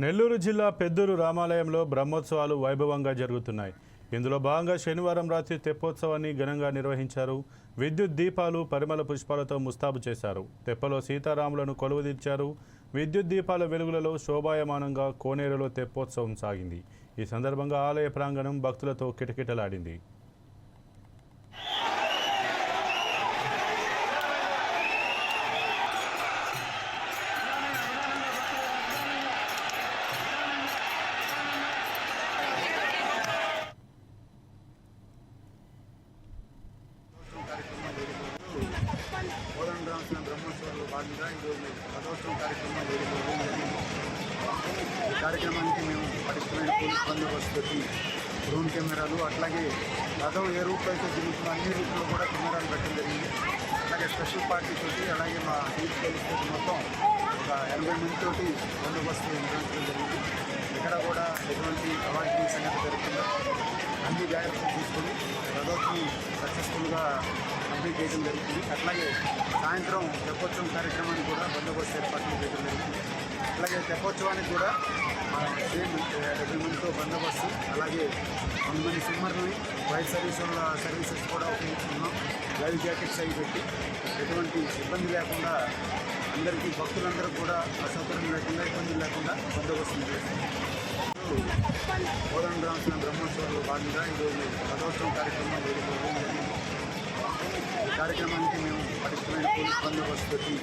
నెల్లూరు జిల్లా పెద్దూరు రామాలయంలో బ్రహ్మోత్సవాలు వైభవంగా జరుగుతున్నాయి. ఇందులో భాగంగా శనివారం రాత్రి తెప్పోత్సవాన్ని ఘనంగా నిర్వహించారు. విద్యుత్ దీపాలు పరిమళ పుష్పాలతో ముస్తాబు చేశారు. తెప్పలో సీతారాములను కొలువుదీర్చారు. విద్యుత్ దీపాల వెలుగులలో శోభాయమానంగా కోనేరులో తెప్పోత్సవం సాగింది. ఈ సందర్భంగా ఆలయ ప్రాంగణం భక్తులతో కిటకిటలాడింది. కోదండ రామకృష్ణ బ్రహ్మోత్సవాలు భాగంగా ఈరోజు రథోత్సవం కార్యక్రమం జరుగుతుంది. ఈ కార్యక్రమానికి మేము పటిష్టమైన పోలీస్ బందోబస్తు పెట్టి డ్రోన్ కెమెరాలు అట్లాగే రథం ఏ రూట్లో అయితే జరుగుతుందో అన్ని రూట్లో కూడా కెమెరాలు పెట్టడం జరిగింది. అలాగే స్పెషల్ పార్టీ తోటి అలాగే మా యూత్ పోలీస్ తోటి మొత్తం ఒక ఎనభై మంది తోటి బందోబస్తు నిర్వహించడం జరిగింది. ఇక్కడ కూడా ఎటువంటి అవాంఛనీయ సంగతి జరుగుతుందో అన్ని జాగ్రత్తలు తీసుకొని రథోత్సవం సక్సెస్ఫుల్గా కంప్లీట్ చేయడం జరుగుతుంది. అట్లాగే సాయంత్రం తెప్పోత్సవం కార్యక్రమానికి కూడా బందోబస్తు ఏర్పాట్లు చేయడం జరుగుతుంది. అలాగే తెప్పోత్సవానికి కూడా ఆ, సేమ్ డెబ్బై బందోబస్తు అలాగే కొంతమంది స్విమ్మర్ని వైర్ సర్వీస్ వాళ్ళ సర్వీసెస్ కూడా ఉపయోగిస్తున్నాం. లైవ్ జాకెట్స్ అవి పెట్టి ఎటువంటి ఇబ్బంది లేకుండా అందరికీ భక్తులందరూ కూడా అసౌకర్యం లేకుండా ఇబ్బంది లేకుండా బందోబస్తు చేస్తాం కోదండ రామకృష్ణ బ్రహ్మోత్సవాల్లో భాగంగా ఈరోజు రథోత్సవం కార్యక్రమం జరుగుతుంది ఈ కార్యక్రమానికి మేము పరిష్కరించి